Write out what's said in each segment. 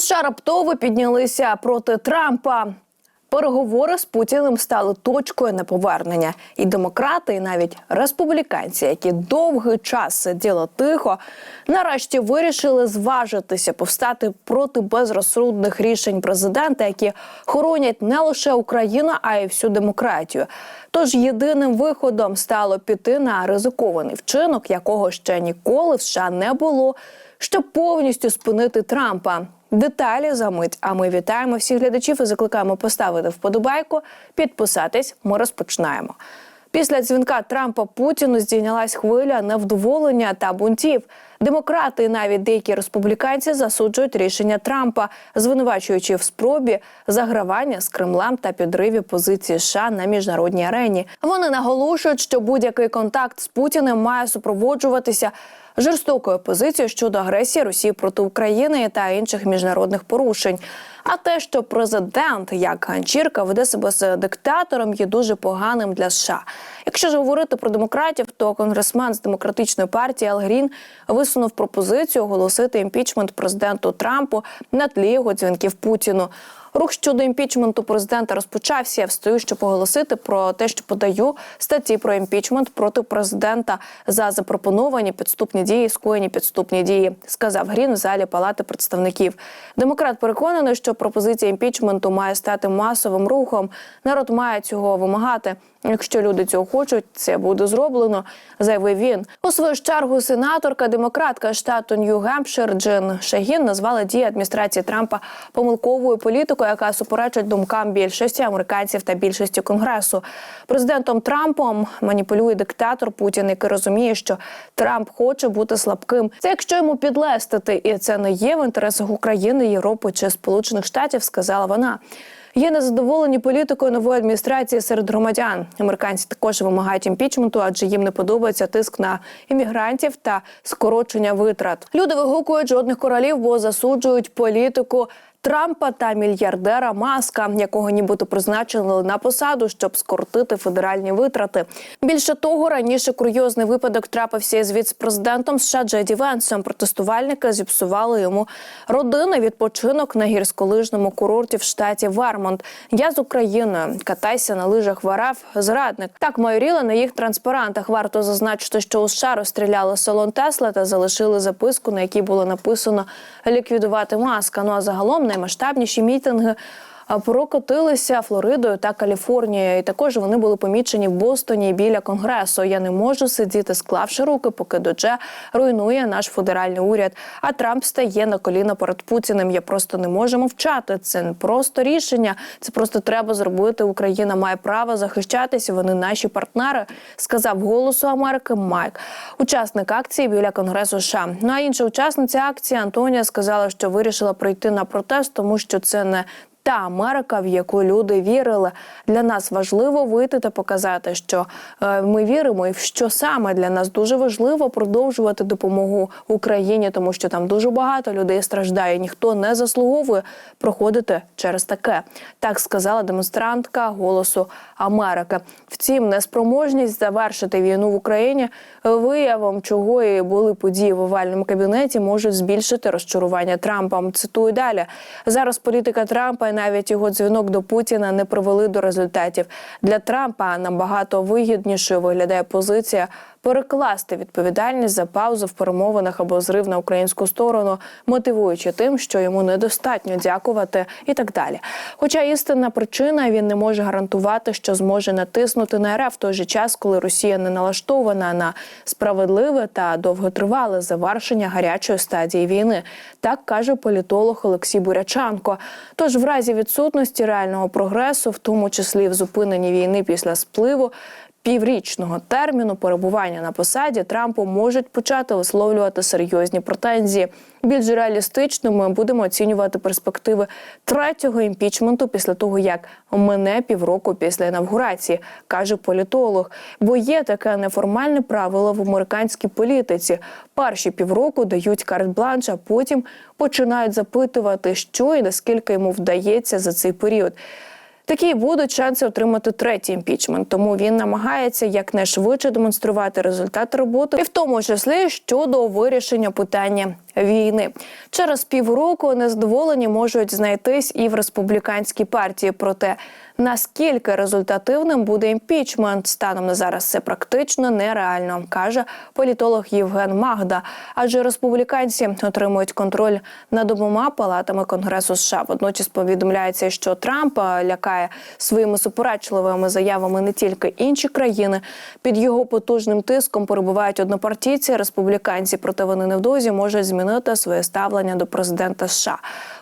США раптово піднялися проти Трампа. Переговори з Путіним стали точкою неповернення, і демократи, і навіть республіканці, які довгий час сиділи тихо, нарешті вирішили зважитися, повстати проти безрозсудних рішень президента, які хоронять не лише Україну, а й всю демократію. Тож єдиним виходом стало піти на ризикований вчинок, якого ще ніколи в США не було, щоб повністю спинити Трампа. Деталі за мить. А ми вітаємо всіх глядачів і закликаємо поставити вподобайку, підписатись. Ми розпочинаємо. Після дзвінка Трампа Путіну здійнялась хвиля невдоволення та бунтів. Демократи і навіть деякі республіканці засуджують рішення Трампа, звинувачуючи в спробі загравання з Кремлем та підриві позиції США на міжнародній арені. Вони наголошують, що будь-який контакт з Путіним має супроводжуватися жорстокою позицією щодо агресії Росії проти України та інших міжнародних порушень. А те, що президент як ганчірка веде себе з диктатором, є дуже поганим для США. Якщо ж говорити про демократів, то конгресмен з демократичної партії Ал Грін висунув пропозицію оголосити імпічмент президенту Трампу на тлі його дзвінків Путіну. Рух щодо імпічменту президента розпочався. Я встаю, щоб оголосити про те, що подаю статті про імпічмент проти президента за запропоновані підступні дії, скоєні підступні дії, сказав Грін в залі Палати представників. Демократ переконаний, що пропозиція імпічменту має стати масовим рухом. Народ має цього вимагати. Якщо люди цього хочуть, це буде зроблено, заявив він. У свою чергу сенаторка демократка штату Нью-Гемпшир Джин Шагін назвала дії адміністрації Трампа помилковою політикою, яка суперечить думкам більшості американців та більшості конгресу. Президентом Трампом маніпулює диктатор Путін, який розуміє, що Трамп хоче бути слабким. Це якщо йому підлестити, і це не є в інтересах України, Європи чи Сполучених Штатів, сказала вона. Є незадоволені політикою нової адміністрації серед громадян. Американці також вимагають імпічменту, адже їм не подобається тиск на іммігрантів та скорочення витрат. Люди вигукують жодних королів, бо засуджують політику. Трампа та мільярдера Маска, якого нібито призначили на посаду, щоб скоротити федеральні витрати. Більше того, раніше курйозний випадок трапився із віце-президентом США Джеді Венсом. Протестувальники зіпсували йому родинний відпочинок на гірськолижному курорті в штаті Вермонт. Я з Україною катайся на лижах в РФ, зрадник. Так майоріли на їх транспарантах. Варто зазначити, що у США розстріляли салон Тесла та залишили записку, на якій було написано ліквідувати маска. Ну а загалом наймасштабніші мітинги прокотилися Флоридою та Каліфорнією. І також вони були помічені в Бостоні біля конгресу. Я не можу сидіти, склавши руки, поки Додже руйнує наш федеральний уряд. А Трамп стає на коліна перед Путіним. Я просто не можу мовчати. Це не просто рішення, це просто треба зробити. Україна має право захищатися. Вони наші партнери, сказав голосу Америки Майк, учасник акції біля конгресу. США. Ну а інша учасниця акції Антонія сказала, що вирішила прийти на протест, тому що це не та Америка, в яку люди вірили. Для нас важливо вийти та показати, що е, ми віримо, і що саме для нас дуже важливо продовжувати допомогу Україні, тому що там дуже багато людей страждає. Ніхто не заслуговує проходити через таке. Так сказала демонстрантка голосу Америки. Втім, неспроможність завершити війну в Україні виявом, чого і були події в овальному кабінеті, можуть збільшити розчарування Трампа. Цитую далі зараз. Політика Трампа навіть його дзвінок до Путіна не привели до результатів. Для Трампа набагато вигіднішою виглядає позиція перекласти відповідальність за паузу в перемовинах або зрив на українську сторону, мотивуючи тим, що йому недостатньо дякувати, і так далі. Хоча істинна причина він не може гарантувати, що зможе натиснути на РФ в той же час, коли Росія не налаштована на справедливе та довготривале завершення гарячої стадії війни. Так каже політолог Олексій Бурячанко. Тож, в разі відсутності реального прогресу, в тому числі в зупиненні війни після спливу. Піврічного терміну перебування на посаді Трампу можуть почати висловлювати серйозні претензії. Більш реалістично ми будемо оцінювати перспективи третього імпічменту після того, як мине півроку після інавгурації, каже політолог. Бо є таке неформальне правило в американській політиці: перші півроку дають карт-бланш, а потім починають запитувати, що і наскільки йому вдається за цей період. Такі будуть шанси отримати третій імпічмент, тому він намагається якнайшвидше демонструвати результат роботи, і в тому числі щодо вирішення питання війни. Через півроку незадоволені можуть знайтись і в республіканській партії. Проте наскільки результативним буде імпічмент станом на зараз це практично нереально, каже політолог Євген Магда. Адже республіканці отримують контроль над обома палатами Конгресу США. Водночас повідомляється, що Трамп лякає своїми суперечливими заявами не тільки інші країни. Під його потужним тиском перебувають однопартійці республіканці, проте вони невдовзі можуть змінити своє ставлення до президента США.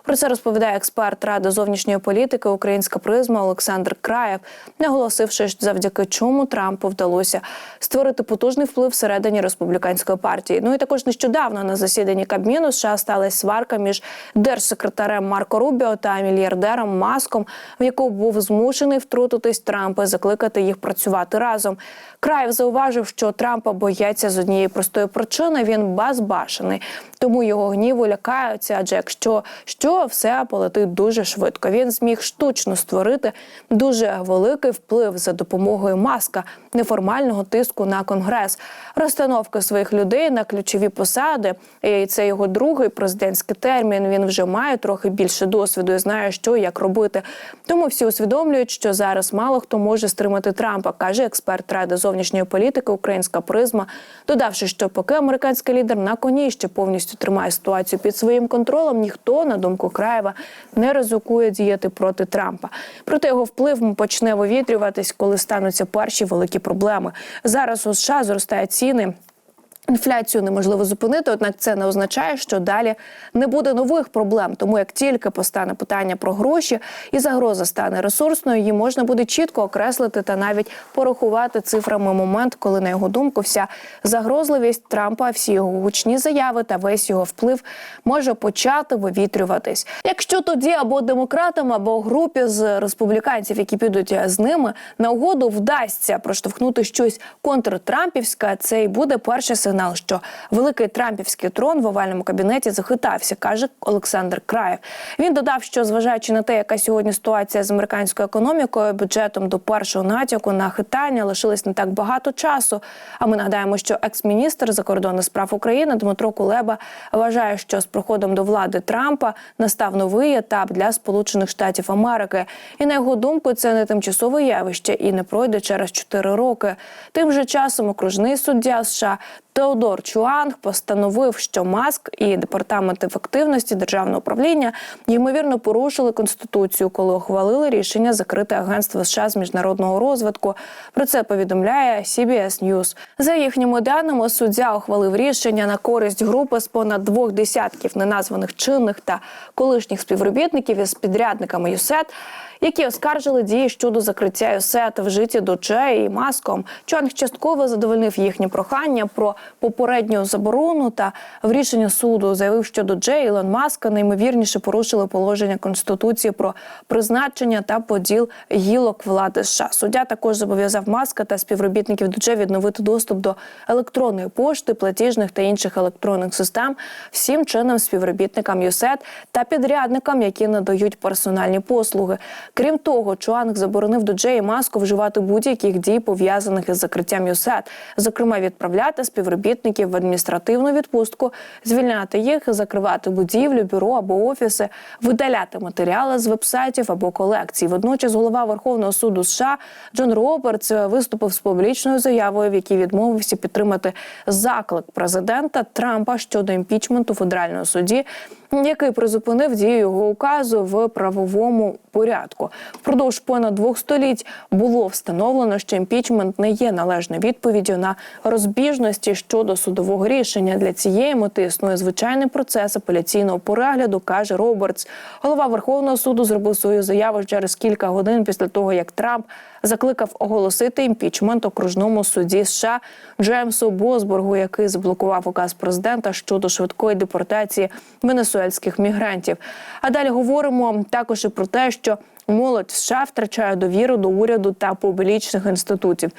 Про це розповідає експерт ради зовнішньої політики Українська призма Олександр Краєв, наголосивши, що завдяки чому Трампу вдалося створити потужний вплив всередині республіканської партії. Ну і також нещодавно на засіданні Кабміну США сталася сварка між держсекретарем Марко Рубіо та мільярдером Маском, в яку був змушений втрутитись Трамп і закликати їх працювати разом. Краєв зауважив, що Трампа бояться з однієї простої причини. Він безбашений, тому його гніву лякаються. Адже якщо що все полетить дуже швидко. Він зміг штучно створити дуже великий вплив за допомогою маска неформального тиску на конгрес, розстановки своїх людей на ключові посади. І це його другий президентський термін. Він вже має трохи більше досвіду і знає, що як робити. Тому всі усвідомлюють, що зараз мало хто може стримати Трампа, каже експерт ради зовнішньої політики Українська призма, додавши, що поки американський лідер на коні ще повністю тримає ситуацію під своїм контролем, ніхто на думку Краєва не ризикує діяти проти Трампа. Проте його вплив почне вивітрюватись, коли стануться перші великі проблеми. Зараз у США зростають ціни. Інфляцію неможливо зупинити, однак це не означає, що далі не буде нових проблем. Тому як тільки постане питання про гроші і загроза стане ресурсною, її можна буде чітко окреслити та навіть порахувати цифрами момент, коли на його думку вся загрозливість Трампа, всі його гучні заяви та весь його вплив може почати вивітрюватись. Якщо тоді або демократам, або групі з республіканців, які підуть з ними, на угоду вдасться проштовхнути щось контртрампівське, це і буде перший сигнал сигнал, що великий трампівський трон в овальному кабінеті захитався, каже Олександр Краєв. Він додав, що зважаючи на те, яка сьогодні ситуація з американською економікою, бюджетом до першого натяку на хитання лишилось не так багато часу. А ми нагадаємо, що екс-міністр закордонних справ України Дмитро Кулеба вважає, що з приходом до влади Трампа настав новий етап для Сполучених Штатів Америки. І на його думку, це не тимчасове явище і не пройде через 4 роки. Тим же часом окружний суддя США Теодор Чуанг постановив, що Маск і департамент ефективності державного управління ймовірно порушили конституцію, коли ухвалили рішення закрити агентство США з міжнародного розвитку. Про це повідомляє CBS News. За їхніми даними, суддя ухвалив рішення на користь групи з понад двох десятків неназваних чинних та колишніх співробітників із підрядниками ЮСЕТ які оскаржили дії щодо закриття ЮСЕТ вжиті Доче і маском. Чонг частково задовольнив їхні прохання про попередню заборону та в рішенні суду заявив, що Додже і Ілон Маска наймовірніше порушили положення конституції про призначення та поділ гілок влади США. Суддя також зобов'язав маска та співробітників Додже відновити доступ до електронної пошти, платіжних та інших електронних систем всім чинним співробітникам ЮСЕТ та підрядникам, які надають персональні послуги. Крім того, Чуанг заборонив до Джеї Маску вживати будь-яких дій пов'язаних із закриттям ЮСЕТ, зокрема відправляти співробітників в адміністративну відпустку, звільняти їх, закривати будівлю, бюро або офіси, видаляти матеріали з вебсайтів або колекцій. Водночас, голова Верховного суду США Джон Робертс виступив з публічною заявою, в якій відмовився підтримати заклик президента Трампа щодо імпічменту федерального суді, який призупинив дію його указу в правовому порядку. Впродовж понад двох століть було встановлено, що імпічмент не є належною відповіддю на розбіжності щодо судового рішення. Для цієї мети існує звичайний процес апеляційного перегляду, каже Робертс. Голова Верховного суду зробив свою заяву через кілька годин після того, як Трамп закликав оголосити імпічмент окружному суді США Джеймсу Босборгу, який заблокував указ президента щодо швидкої депортації венесуельських мігрантів. А далі говоримо також і про те, що молодь США втрачає довіру до уряду та публічних інститутів.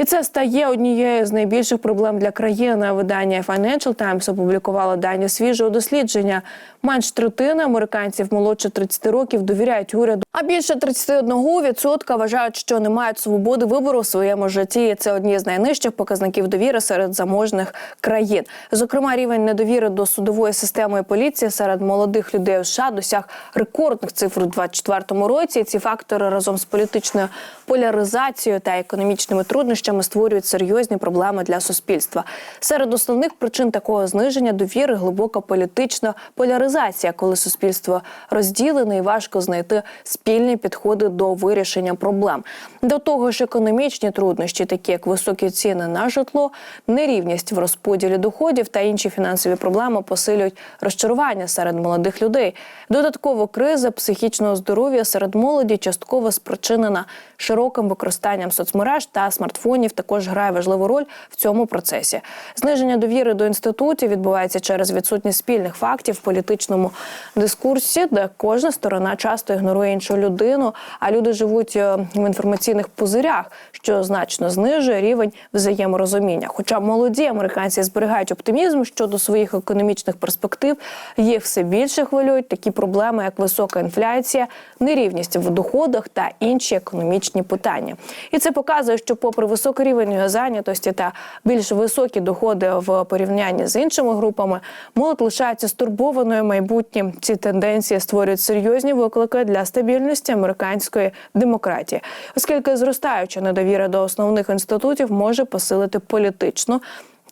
І це стає однією з найбільших проблем для країни. Видання Financial Times опублікувало дані свіжого дослідження. Менш третини американців молодше 30 років довіряють уряду. А більше 31% вважають, що не мають свободи вибору в своєму житті. Це одні з найнижчих показників довіри серед заможних країн. Зокрема, рівень недовіри до судової системи і поліції серед молодих людей у США досяг рекордних цифр у 2024 році. І Ці фактори разом з політичною поляризацією та економічними труднощами створюють серйозні проблеми для суспільства. Серед основних причин такого зниження довіри глибока політична поляризація, коли суспільство розділене і важко знайти спільні підходи до вирішення проблем. До того ж, економічні труднощі, такі як високі ціни на житло, нерівність в розподілі доходів та інші фінансові проблеми посилюють розчарування серед молодих людей. Додатково криза психічного здоров'я серед молоді частково спричинена широким використанням соцмереж та смартфонів. Також грає важливу роль в цьому процесі. Зниження довіри до інститутів відбувається через відсутність спільних фактів в політичному дискурсі, де кожна сторона часто ігнорує іншу людину, а люди живуть е, в інформаційних пузирях, що значно знижує рівень взаєморозуміння. Хоча молоді американці зберігають оптимізм щодо своїх економічних перспектив, їх все більше хвилюють такі проблеми, як висока інфляція, нерівність в доходах та інші економічні питання. І це показує, що, попри високий рівень зайнятості та більш високі доходи в порівнянні з іншими групами, молодь лишається стурбованою майбутнім. Ці тенденції створюють серйозні виклики для стабільності американської демократії, оскільки зростаюча недовіра до основних інститутів може посилити політичну.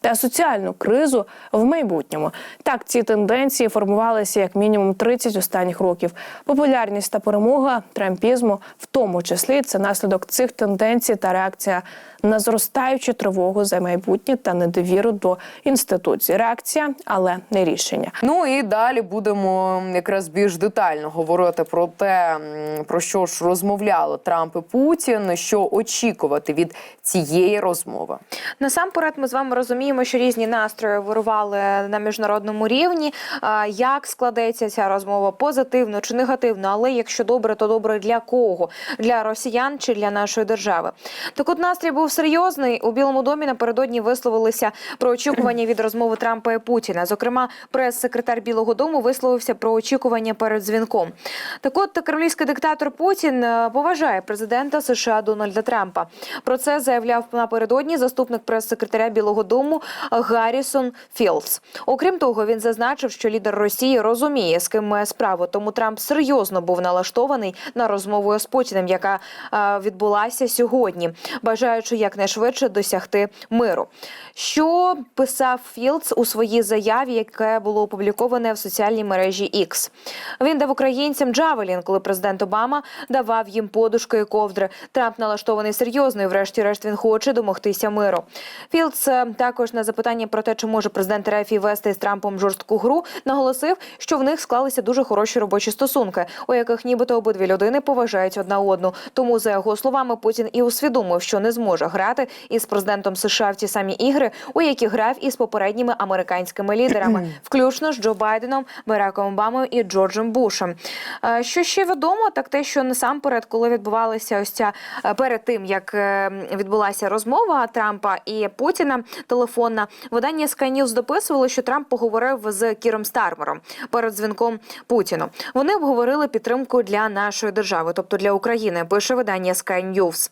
Та соціальну кризу в майбутньому так ці тенденції формувалися як мінімум 30 останніх років. Популярність та перемога трампізму, в тому числі, це наслідок цих тенденцій та реакція на зростаючу тривогу за майбутнє та недовіру до інституцій. Реакція, але не рішення. Ну і далі будемо якраз більш детально говорити про те, про що ж розмовляли Трамп і Путін, що очікувати від цієї розмови. Насамперед, ми з вами розуміємо, що різні настрої вирували на міжнародному рівні. Як складеться ця розмова позитивно чи негативно, але якщо добре, то добре для кого? Для росіян чи для нашої держави? Так от настрій був серйозний. У Білому домі напередодні висловилися про очікування від розмови Трампа і Путіна. Зокрема, прес-секретар Білого Дому висловився про очікування перед дзвінком. Так от кремлівський диктатор Путін е, поважає президента США Дональда Трампа. Про це заявляв напередодні заступник прес-секретаря Білого Дому Гаррісон Філдс. Окрім того, він зазначив, що лідер Росії розуміє, з ким має справу. Тому Трамп серйозно був налаштований на розмову з Путіним, яка е, відбулася сьогодні, бажаючи якнайшвидше досягти миру. Що писав Філдс у своїй заяві, яке було опубліковане в соціальній мережі X. Він дав українцям Джавелін, коли президент Обама давав їм подушки і ковдри. Трамп налаштований серйозно, і врешті-решт він хоче домогтися миру. Філдс е, також на запитання про те, чи може президент РФ вести з Трампом жорстку гру, наголосив, що в них склалися дуже хороші робочі стосунки, у яких нібито обидві людини поважають одна одну. Тому, за його словами, Путін і усвідомив, що не зможе грати із президентом США в ті самі ігри, у які грав із попередніми американськими лідерами, включно з Джо Байденом, Бараком Обамою і Джорджем Бушем. Е, Що ще відомо, так те, що насамперед, коли відбувалася ось ця е, перед тим, як е, відбулася розмова Трампа і Путіна телефонна, видання Sky News дописувало, що Трамп поговорив з Кіром Стармером перед дзвінком Путіну. Вони обговорили підтримку для нашої держави, тобто для України. Пише видання Sky News.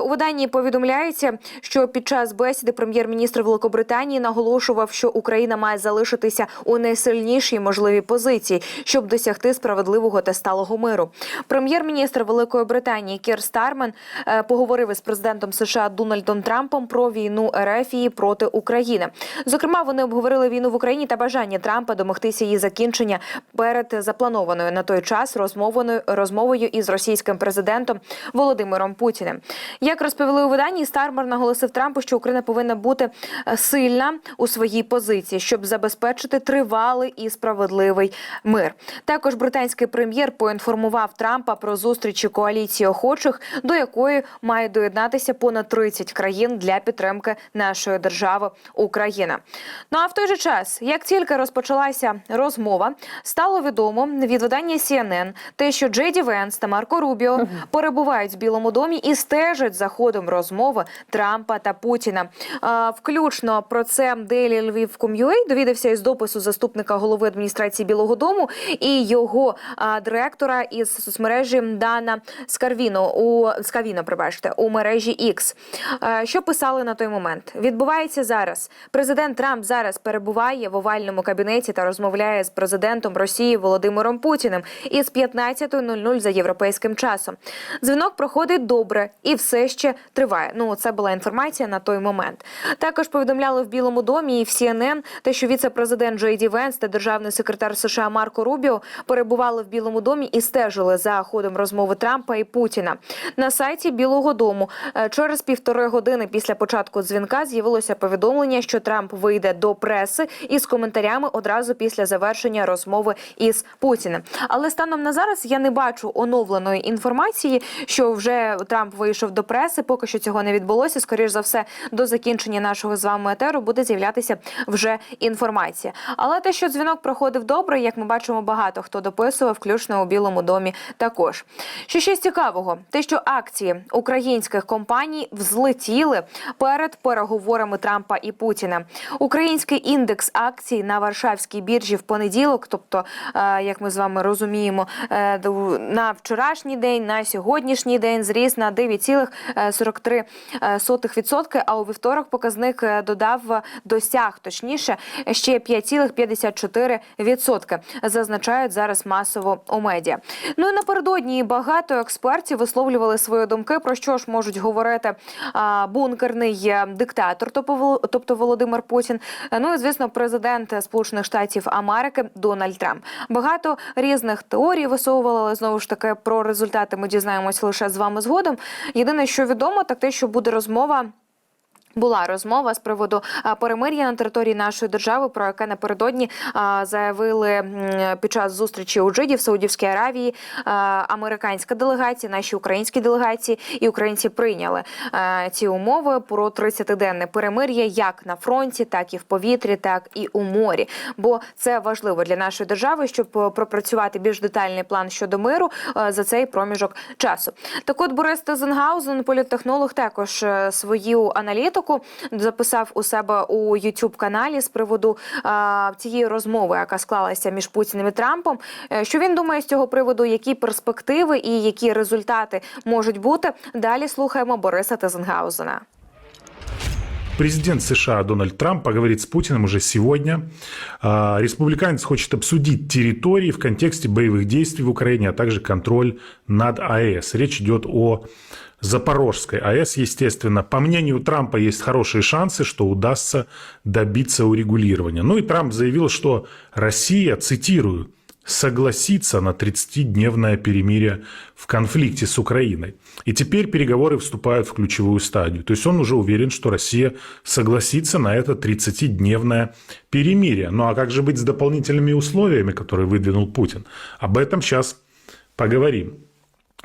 У виданні повідомляється, що під час бесіди прем'єр-міністр Великобританії наголошував, що Україна має залишитися у найсильнішій можливій позиції, щоб досягти справедливого та сталого миру. Прем'єр-міністр Великої Британії Кір Стармен е, поговорив із президентом США Дональдом Трампом про війну Ерефії проти України. Зокрема, вони обговорили війну в Україні та бажання Трампа домогтися її закінчення перед запланованою на той час розмовою розмовою із російським президентом Володимиром Путіним. Як розповіли у виданні, Стармер наголосив Трампу, що Україна повинна бути е, сильна у своїй позиції, щоб забезпечити тривалий і справедливий мир. Також британський прем'єр поінформував Трампа про зустрічі коаліції охочих, до якої має доєднатися понад 30 країн для підтримки нашої держави Україна. Ну а в той же час, як тільки розпочалася розмова, стало відомо від видання CNN те, що Джейді Венс та Марко Рубіо перебувають в Білому домі і стежать за ходом розмови Трампа та Путіна. Включно про це Daily Lviv.com.ua довідався із допису заступника голови адміністрації Білого Дому і його директора із соцмережі Дана Скарвіно у Скавіно, пробачте, у мережі X. Що писали на той момент? Відбувається зараз. Президент Трамп зараз перебуває в овальному кабінеті та розмовляє з президентом Росії Володимиром Путіним із 15.00 за європейським часом. Дзвінок проходить добре і все ще триває. Ну це була інформація на той момент. Також повідомляли в Білому домі і в CNN, те, що віце-президент Джей Венс та державний секретар США Марко Рубіо перебували в Білому домі і стежили за ходом розмови Трампа і Путіна. На сайті Білого Дому е, через півтори години після початку дзвінка з'явилося повідомлення, що Трамп вийде до преси із коментарями одразу після завершення розмови із Путіним. Але станом на зараз я не бачу оновленої інформації, що вже Трамп вийшов до преси. Поки що цього не відбулося. Скоріш за все, до закінчення нашого з вами етеру буде з'являтися вже інформація. Але те, що дзвінок проходив добре, як ми бачимо, багато хто дописував, включно у Білому домі. Також що ще цікавого, те, що акції українських компаній взлетіли перед переговорами Трампа і Путіна. Український індекс акцій на Варшавській біржі в понеділок, тобто, е, як ми з вами розуміємо, е, на вчорашній день, на сьогоднішній день зріс на 9,43%, а у вівторок показник е, додав е, досяг, точніше, ще 5,54%, зазначають зараз масово у медіа. Ну і напередодні багато експертів висловлювали свої думки про що ж можуть говорити бункерний е, диктатор, тобто тобто Володимир Путін. Ну і звісно, президент Сполучених Штатів Америки Дональд Трамп. Багато різних теорій висовували, але знову ж таки про результати ми дізнаємося лише з вами згодом. Єдине, що відомо, так те, що буде розмова. Була розмова з приводу перемир'я на території нашої держави, про яке напередодні заявили під час зустрічі у Джиді в Саудівській Аравії американська делегація, наші українські делегації, і українці прийняли ці умови про 30-денне перемир'я як на фронті, так і в повітрі, так і у морі. Бо це важливо для нашої держави, щоб е, пропрацювати більш детальний план щодо миру е, за цей проміжок часу. Так, от Борис Тезенгаузен, політтехнолог, також е, свою аналітику записав у себе у youtube каналі з приводу а, цієї розмови, яка склалася між Путіним і Трампом. Е, Що він думає з цього приводу, які перспективи і які результати можуть бути? Далі слухаємо Бориса Тезенгаузена. Президент США Дональд Трамп поговорит с Путиным уже сегодня. А, Республиканец хочет обсудить территории в контексте боевых действий в Украине, а также контроль над АЭС. Речь идет о Запорожской АЭС, естественно. По мнению Трампа есть хорошие шансы, что удастся добиться урегулирования. Ну и Трамп заявил, что Россия, цитирую, согласиться на 30-дневное перемирие в конфликте с Украиной. И теперь переговоры вступают в ключевую стадию. То есть он уже уверен, что Россия согласится на это 30-дневное перемирие. Ну а как же быть с дополнительными условиями, которые выдвинул Путин? Об этом сейчас поговорим.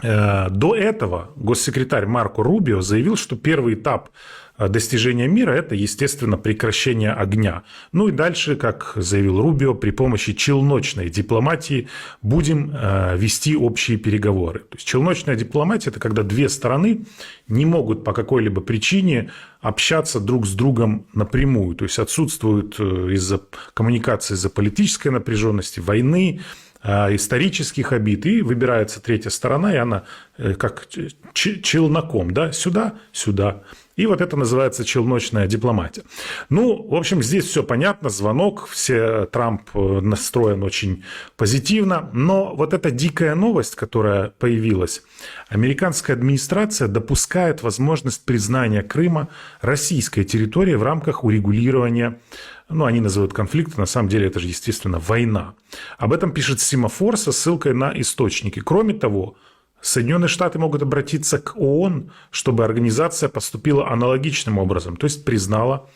Э, До этого госсекретарь Марко Рубио заявил, что первый этап э, достижения мира – это, естественно, прекращение огня. Ну и дальше, как заявил Рубио, при помощи челночной дипломатии будем э, вести общие переговоры. То есть челночная дипломатия – это когда две стороны не могут по какой-либо причине общаться друг с другом напрямую. То есть отсутствуют из-за коммуникации, из-за политической напряженности, войны, исторических обид, и выбирается третья сторона, и она э, как челноком, да, сюда, сюда. И вот это называется челночная дипломатия. Ну, в общем, здесь все понятно, звонок, все, Трамп э, настроен очень позитивно, но вот эта дикая новость, которая появилась, американская администрация допускает возможность признания Крыма российской территорией в рамках урегулирования ну, они называют конфликт, на самом деле это же, естественно, война. Об этом пишет Симафор со ссылкой на источники. Кроме того, Соединенные Штаты могут обратиться к ООН, чтобы организация поступила аналогичным образом, то есть признала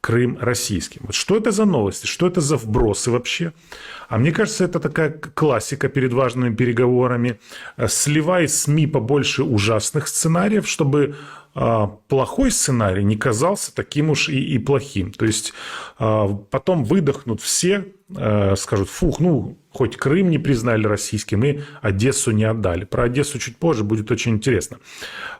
Крым российским. Вот что это за новости, что это за вбросы вообще? А мне кажется, это такая классика перед важными переговорами. Э, Сливай СМИ побольше ужасных сценариев, чтобы а, плохой сценарий не казался таким уж и, и плохим. То есть а, потом выдохнут все, э, скажут, фух, ну, хоть Крым не признали российским и Одессу не отдали. Про Одессу чуть позже будет очень интересно.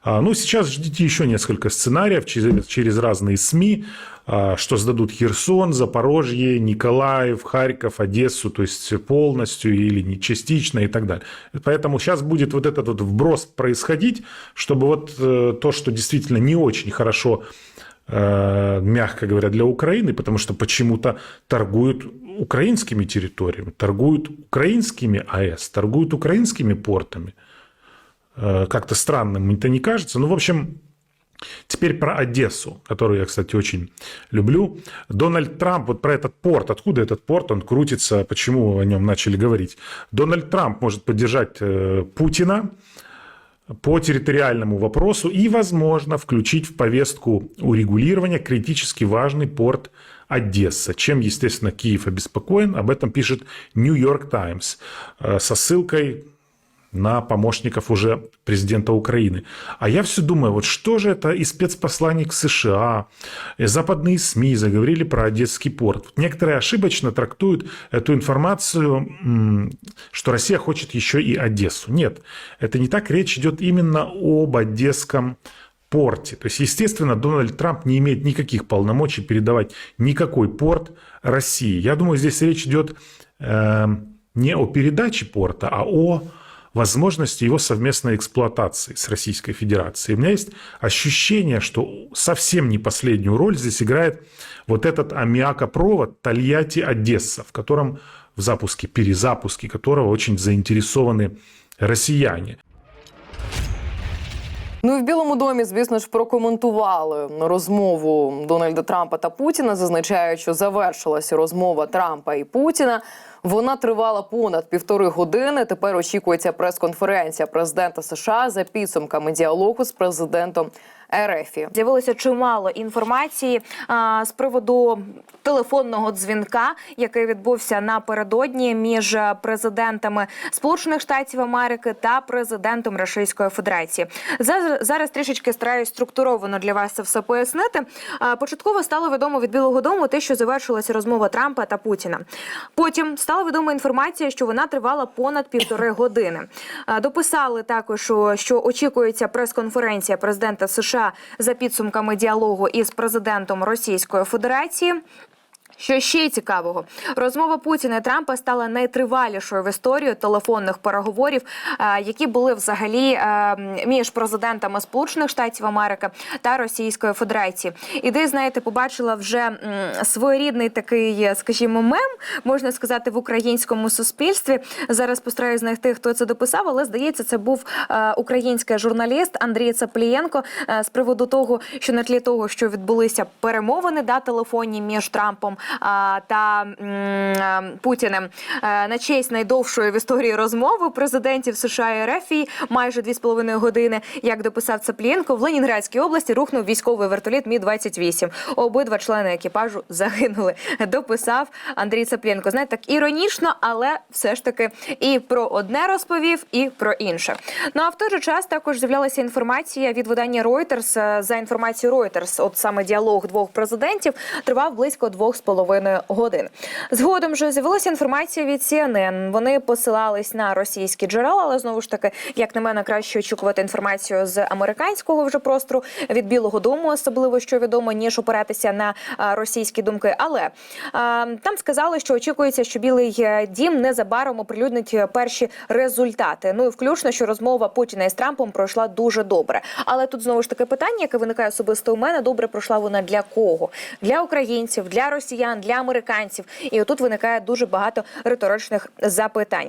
А, Ну, сейчас ждите еще несколько сценариев через, через разные СМИ, а, что сдадут Херсон, Запорожье, Николаев, Харьков, Одессу, то есть полностью или не частично и так далее. Поэтому сейчас будет вот этот вот вброс происходить, чтобы вот э, то, что действительно не очень хорошо мягко говоря, для Украины, потому что почему-то торгуют украинскими территориями, торгуют украинскими АЭС, торгуют украинскими портами. Э, Как-то странным это не кажется. Ну, в общем, Теперь про Одессу, которую я, кстати, очень люблю. Дональд Трамп, вот про этот порт, откуда этот порт, он крутится, почему о нем начали говорить. Дональд Трамп может поддержать э, Путина по территориальному вопросу и, возможно, включить в повестку урегулирования критически важный порт Одесса, чем, естественно, Киев обеспокоен. Об этом пишет Нью-Йорк Таймс э, со ссылкой на помощников уже президента Украины. А я все думаю, вот что же это и спецпосланник США, и западные СМИ заговорили про Одесский порт. Вот Некоторые ошибочно трактуют эту информацию, что Россия хочет еще и Одессу. Нет, это не так. Речь идет именно об Одесском порте. То есть, естественно, Дональд Трамп не имеет никаких полномочий передавать никакой порт России. Я думаю, здесь речь идет э, не о передаче порта, а о возможности его совместной эксплуатации с Российской Федерацией. У меня есть ощущение, что совсем не последнюю роль здесь играет вот этот аммиакопровод Тольятти-Одесса, в котором в запуске, перезапуске которого очень заинтересованы россияне. Ну і в Білому домі, звісно ж, прокоментували розмову Дональда Трампа та Путіна, зазначають, що завершилася розмова Трампа і Путіна. Вона тривала понад півтори години. Тепер очікується прес-конференція президента США за підсумками діалогу з президентом РФ. З'явилося чимало інформації а, з приводу телефонного дзвінка, який відбувся напередодні між президентами Сполучених Штатів Америки та президентом Російської Федерації. Зараз, зараз трішечки стараюсь структуровано для вас це все пояснити. А, початково стало відомо від Білого Дому те, що завершилася розмова Трампа та Путіна. Потім стала відома інформація, що вона тривала понад півтори години. Дописали також, що очікується прес-конференція президента США за підсумками діалогу із президентом Російської Федерації. Що ще цікавого, розмова Путіна і Трампа стала найтривалішою в історії телефонних переговорів, е, які були взагалі е, між президентами Сполучених Штатів Америки та Російської Федерації. І де знаєте, побачила вже своєрідний такий, скажімо, мем, можна сказати, в українському суспільстві. Зараз постараюся знайти, хто це дописав, але здається, це був е, український журналіст Андрій Цаплієнко з приводу того, що на тлі того, що відбулися перемовини да телефонні між Трампом та Путіним е, на честь найдовшої в історії розмови президентів США і РФ майже 2,5 години. Як дописав Цаплієнко, в Ленінградській області рухнув військовий вертоліт Мі 28 Обидва члени екіпажу загинули. Дописав Андрій Цаплєнко. Знаєте, так іронічно, але все ж таки і про одне розповів, і про інше. Ну а в той же час також з'являлася інформація від видання Reuters. Е, За інформацією Reuters, от саме діалог двох президентів тривав близько двох з половиною годин. Згодом же з'явилася інформація від CNN. Вони посилались на російські джерела, але знову ж таки, як на мене, краще очікувати інформацію з американського вже простору від Білого Дому, особливо що відомо, ніж опиратися на російські думки. Але там сказали, що очікується, що Білий е, Дім незабаром оприлюднить перші результати. Ну і включно, що розмова Путіна із Трампом пройшла дуже добре. Але тут знову ж таки питання, яке виникає особисто у мене: добре пройшла вона для кого? Для українців, для росіян, для американців. І отут виникає дуже багато риторичних запитань.